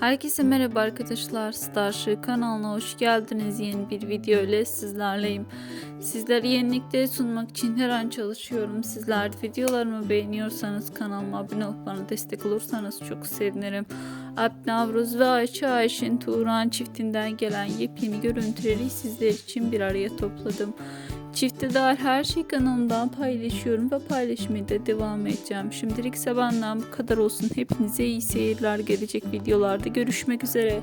Herkese merhaba arkadaşlar. Starship kanalına hoş geldiniz. Yeni bir video ile sizlerleyim. Sizlere yenilikleri sunmak için her an çalışıyorum. Sizler de videolarımı beğeniyorsanız kanalıma abone olup bana destek olursanız çok sevinirim. Alp Navruz ve Ayşe Ayşin Tuğran çiftinden gelen yepyeni görüntüleri sizler için bir araya topladım. Çifte dair her şeyi kanalımdan paylaşıyorum ve paylaşmaya da devam edeceğim. Şimdilik ise bu kadar olsun. Hepinize iyi seyirler. Gelecek videolarda görüşmek üzere.